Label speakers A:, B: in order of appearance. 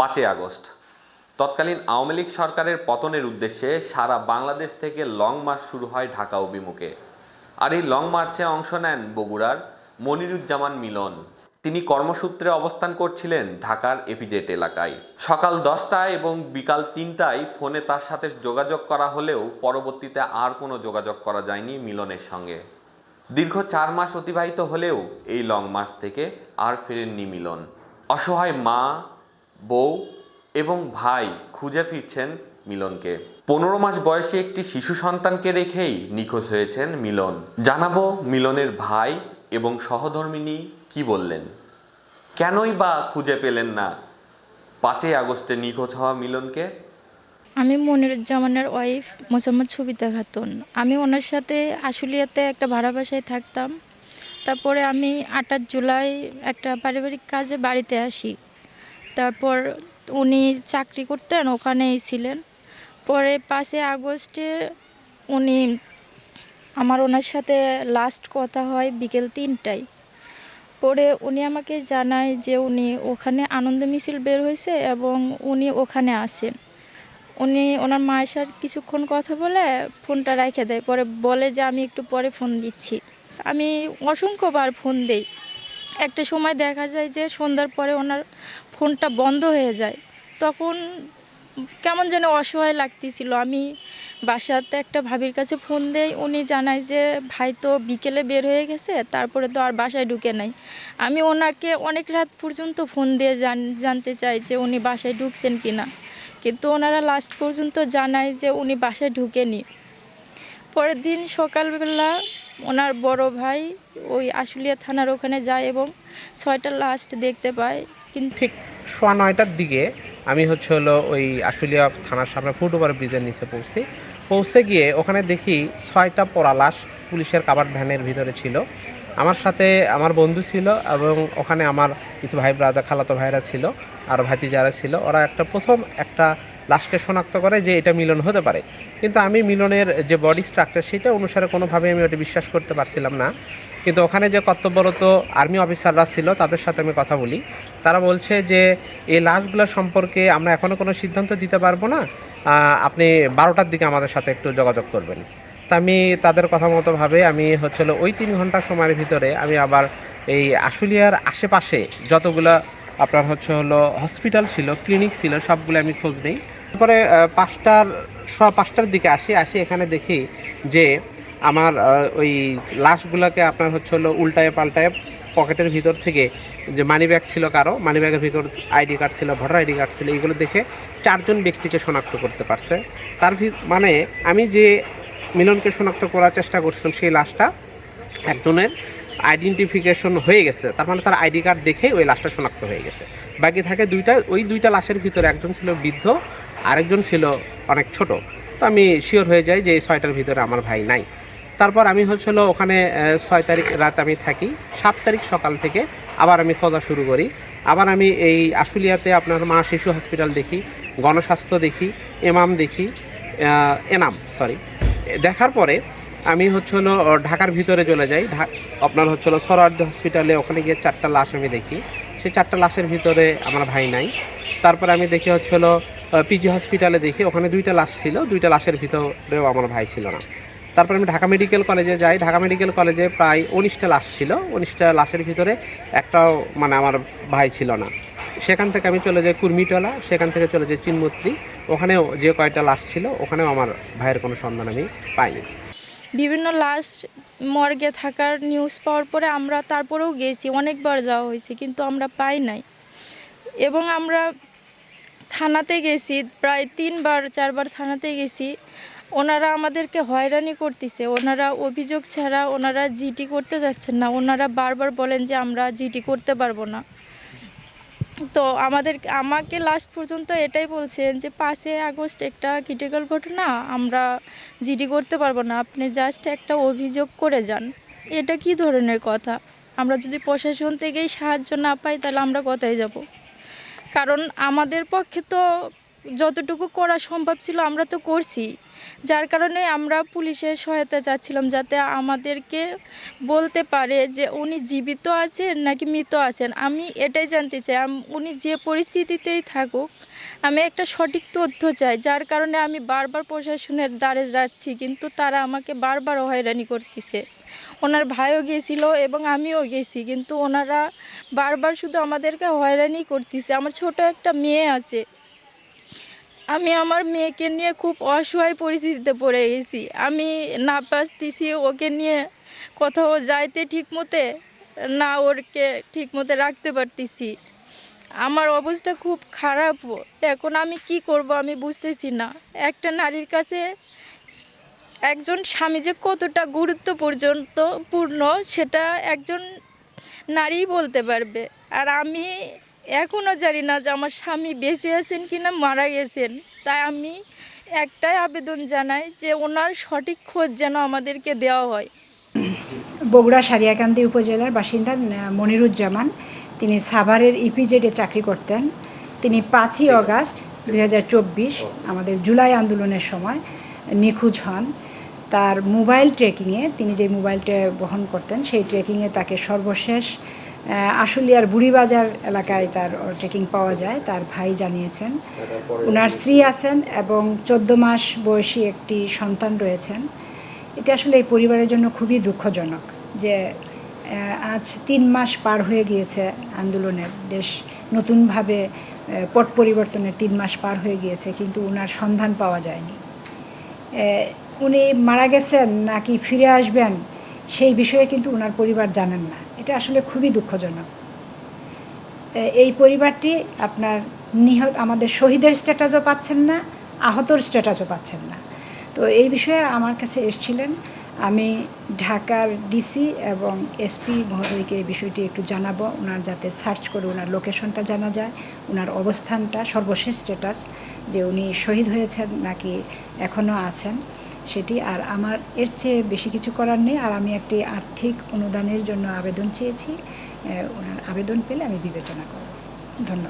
A: পাঁচই আগস্ট। তৎকালীন আওয়ামী লীগ সরকারের পতনের উদ্দেশ্যে সারা বাংলাদেশ থেকে লং মার্চ শুরু হয় ঢাকা অভিমুখে। আর এই লং মার্চে অংশ নেন বগুড়ার মনিরুজ্জামান মিলন। তিনি কর্মসূত্রে অবস্থান করছিলেন ঢাকার এপিজেট এলাকায়। সকাল দশটায় এবং বিকাল তিনটায় ফোনে তার সাথে যোগাযোগ করা হলেও পরবর্তীতে আর কোনো যোগাযোগ করা যায়নি মিলনের সঙ্গে। দীর্ঘ চার মাস অতিবাহিত হলেও এই লং মার্চ থেকে আর ফেরেননি মিলন। অসহায় মা বউ এবং ভাই খুঁজে ফিরছেন মিলনকে। পনেরো মাস বয়সী একটি শিশু সন্তানকে রেখেই নিখোঁজ হয়েছেন মিলন। জানাব মিলনের ভাই এবং সহধর্মিনী কি বললেন। কেনই বা খুঁজে পেলেন না পাঁচই আগস্টে নিখোঁজ হওয়া মিলনকে?
B: আমি মনিরুজ্জামানের ওয়াইফ মোসাম্মদ সুবিতা খাতুন। আমি ওনার সাথে আশুলিয়াতে একটা ভাড়া বাসায় থাকতাম। তারপরে আমি আটাশ জুলাই একটা পারিবারিক কাজে বাড়িতে আসি। তারপর উনি চাকরি করতেন, ওখানেই ছিলেন। পরে পাঁচই আগস্টে উনি আমার ওনার সাথে লাস্ট কথা হয় বিকেল তিনটায়। পরে উনি আমাকে জানায় যে উনি ওখানে আনন্দ মিছিল বের হয়েছে এবং উনি ওখানে আসেন। উনি ওনার মায়ের সাথে কিছুক্ষণ কথা বলে ফোনটা রেখে দেয়, পরে বলে যে আমি একটু পরে ফোন দিচ্ছি। আমি অসংখ্যবার ফোন দেই। একটা সময় দেখা যায় যে সন্ধ্যার পরে ওনার ফোনটা বন্ধ হয়ে যায়। তখন কেমন যেন অসহায় লাগতেছিল। আমি বাসাতে একটা ভাবির কাছে ফোন দেই, উনি জানায় যে, ভাই তো বিকেলে বের হয়ে গেছে, তারপরে তো আর বাসায় ঢুকে নাই। আমি ওনাকে অনেক রাত পর্যন্ত ফোন দিয়ে জান, জানতে চাই যে উনি বাসায় ঢুকছেন কি না কিন্তু ওনারা লাস্ট পর্যন্ত জানায় যে উনি বাসায় ঢুকেনি। পরের দিন সকালবেলা ওনার বড় ভাই ওই আশুলিয়া থানার ওখানে যায় এবং ছয়টা লাস্ট দেখতে পায়। কিন্তু
C: ঠিক সোয়া নয়টার দিকে আমি হচ্ছে হলো ওই আশুলিয়া থানার সামনে ফুট ওভার ব্রিজের নিচে পৌঁছি। পৌঁছে গিয়ে ওখানে দেখি ছয়টা পোড়া লাশ পুলিশের কাবার ভ্যানের ভিতরে ছিল। আমার সাথে আমার বন্ধু ছিল এবং ওখানে আমার কিছু ভাই ব্রাদার খালাতো ভাইরা ছিল, আর ভাজি যারা ছিল। ওরা একটা প্রথম একটা লাশকে শনাক্ত করে যে এটা মিলন হতে পারে। কিন্তু আমি মিলনের যে বডি স্ট্রাকচার সেটা অনুসারে কোনোভাবে আমি ওটা বিশ্বাস করতে পারছিলাম না। কিন্তু ওখানে যে কর্তব্যরত আর্মি অফিসাররা ছিল, তাদের সাথে আমি কথা বলি। তারা বলছে যে, এই লাশগুলো সম্পর্কে আমরা এখনও কোনো সিদ্ধান্ত দিতে পারব না। আপনি বারোটার দিকে আমাদের সাথে একটু যোগাযোগ করবেন। তা আমি তাদের কথা মতোভাবে আমি হচ্ছে হলো ওই তিন ঘণ্টা সময়ের ভিতরে আমি আবার এই আশুলিয়ার আশেপাশে যতগুলো আপনার হচ্ছে হলো হসপিটাল ছিল ক্লিনিক ছিল, সবগুলো আমি খোঁজ নেই। তারপরে পাঁচটার, সোয়া পাঁচটার দিকে আসি আসি এখানে দেখি যে আমার ওই লাশগুলোকে আপনার হচ্ছে হলো উল্টায় পাল্টায় পকেটের ভিতর থেকে যে মানি ব্যাগ ছিল কারও মানি ব্যাগের ভিতর আইডি কার্ড ছিল ভোটার আইডি কার্ড ছিল, এইগুলো দেখে চারজন ব্যক্তিকে শনাক্ত করতে পারছে। তার মানে আমি যে মিলনকে শনাক্ত করার চেষ্টা করছিলাম সেই লাশটা একজনের আইডেন্টিফিকেশন হয়ে গেছে, তার মানে তার আইডি কার্ড দেখে ওই লাশটা শনাক্ত হয়ে গেছে। বাকি থাকে দুইটা, ওই দুইটা লাশের ভিতরে একজন ছিল বৃদ্ধ, আরেকজন ছিল অনেক ছোট। তো আমি শিওর হয়ে যাই যে এই ছয়টার ভিতরে আমার ভাই নাই। তারপর আমি হচ্ছিল ওখানে ছয় তারিখ রাত আমি থাকি, সাত তারিখ সকাল থেকে আবার আমি খোঁজা শুরু করি। আবার আমি এই আশুলিয়াতে আপনার মা শিশু হসপিটাল দেখি, গণস্বাস্থ্য দেখি, এমাম দেখি এনাম সরি দেখার পরে আমি হচ্ছে হলো ঢাকার ভিতরে চলে যাই। আপনার হচ্ছে হলো সরওয়ার্দী হসপিটালে ওখানে গিয়ে চারটা লাশ আমি দেখি। সেই চারটা লাশের ভিতরে আমার ভাই নাই। তারপরে আমি দেখি হচ্ছে হলো পিজি হসপিটালে দেখি, ওখানে দুইটা লাশ ছিল, দুইটা লাশের ভিতরেও আমার ভাই ছিল না। তারপর আমি ঢাকা মেডিকেল কলেজে যাই। ঢাকা মেডিকেল কলেজে প্রায় উনিশটা লাশ ছিল। উনিশটা লাশের ভিতরে একটাও মানে আমার ভাই ছিল না। সেখান থেকে আমি চলে যাই কুর্মিটলা, সেখান থেকে চলে যাই চিনমত্রী। ওখানেও যে কয়টা লাশ ছিল, ওখানেও আমার ভাইয়ের কোনো সন্ধান আমি পাইনি।
B: বিভিন্ন লাস্ট মর্গে থাকার নিউজ পাওয়ার পরে আমরা তারপরেও গেছি, অনেকবার যাওয়া হয়েছে, কিন্তু আমরা পাই নাই। এবং আমরা থানাতে গেছি, প্রায় তিনবার, চারবার থানাতে গেছি। ওনারা আমাদেরকে হয়রানি করতেছে, ওনারা অভিযোগ ছাড়া ওনারা জিটি করতে যাচ্ছেন না, ওনারা বারবার বলেন যে আমরা জিটি করতে পারব না। তো আমাদের, আমাকে লাস্ট পর্যন্ত এটাই বলছেন যে পাঁচই আগস্ট একটা ক্রিটিক্যাল ঘটনা, আমরা জিডি করতে পারব না। আপনি জাস্ট একটা অভিযোগ করে যান। এটা কি ধরনের কথা? আমরা যদি প্রশাসন থেকেই সাহায্য না পাই, তাহলে আমরা কোথায় যাব? কারণ আমাদের পক্ষে তো যতটুকু করা সম্ভব ছিল আমরা তো করছি। যার কারণে আমরা পুলিশের সহায়তা চাচ্ছিলাম যাতে আমাদেরকে বলতে পারে যে উনি জীবিত আছেন নাকি মৃত আছেন। আমি এটাই জানতে চাই উনি যে পরিস্থিতিতেই থাকুক, আমি একটা সঠিক তথ্য চাই। যার কারণে আমি বারবার প্রশাসনের দ্বারে যাচ্ছি, কিন্তু তারা আমাকে বারবার হয়রানি করতেছে। ওনার ভাইও গেছিল এবং আমিও গেছি, কিন্তু ওনারা বারবার শুধু আমাদেরকে হয়রানি করতেছে। আমার ছোট একটা মেয়ে আছে আমি আমার মেয়েকে নিয়ে খুব অসহায় পরিস্থিতিতে পড়ে গেছি। আমি না পারতেছি ওকে নিয়ে কোথাও যাইতে ঠিক মতে না ওরকে ঠিক মতে রাখতে পারতেছি। আমার অবস্থা খুব খারাপ। এখন আমি কি করব আমি বুঝতেছি না। একটা নারীর কাছে একজন স্বামী যে কতটা গুরুত্ব পর্যন্ত পূর্ণ সেটা একজন নারীই বলতে পারবে। আর আমি এখনও জানি না যে আমার স্বামী বেঁচে আছেন কি না মারা গেছেন। তাই আমি একটাই আবেদন জানাই যে ওনার সঠিক খোঁজ যেন আমাদেরকে দেওয়া হয়।
D: বগুড়া সারিয়াকান্দি উপজেলার বাসিন্দা মনিরুজ্জামান। তিনি সাভারের ইপিজেডে চাকরি করতেন। তিনি পাঁচই অগাস্ট দু হাজার চব্বিশ, আমাদের জুলাই আন্দোলনের সময় নিখোঁজ হন। তার মোবাইল ট্রেকিংয়ে, তিনি যে মোবাইলটা বহন করতেন, সেই ট্রেকিংয়ে তাকে সর্বশেষ আশুলিয়ার বুড়িবাজার এলাকায় তার ট্রেকিং পাওয়া যায়। তার ভাই জানিয়েছেন ওনার স্ত্রী আছেন এবং চোদ্দ মাস বয়সী একটি সন্তান রয়েছেন। এটা আসলে এই পরিবারের জন্য খুবই দুঃখজনক যে আজ তিন মাস পার হয়ে গিয়েছে আন্দোলনের। দেশ নতুনভাবে পট পরিবর্তনের তিন মাস পার হয়ে গিয়েছে, কিন্তু ওনার সন্ধান পাওয়া যায়নি। উনি মারা গেছেন নাকি ফিরে আসবেন সেই বিষয়ে কিন্তু ওনার পরিবার জানেন না। এটা আসলে খুবই দুঃখজনক। এই পরিবারটি আপনার নিহত, আমাদের শহীদের স্ট্যাটাসও পাচ্ছেন না, আহতর স্ট্যাটাসও পাচ্ছেন না। তো এই বিষয়ে আমার কাছে এসেছিলেন। আমি ঢাকার ডিসি এবং এসপি মহোদয়কে এই বিষয়টি একটু জানাব। ওনার যাতে সার্চ করে ওনার লোকেশনটা জানা যায় ওনার অবস্থানটা, সর্বশেষ স্ট্যাটাস যে উনি শহীদ হয়েছেন নাকি এখনও আছেন। সেটি আর আমার এর চেয়ে বেশি কিছু করার নেই। আর আমি একটি আর্থিক অনুদানের জন্য আবেদন চেয়েছি। ওনার আবেদন পেলে আমি বিবেচনা করব। ধন্যবাদ।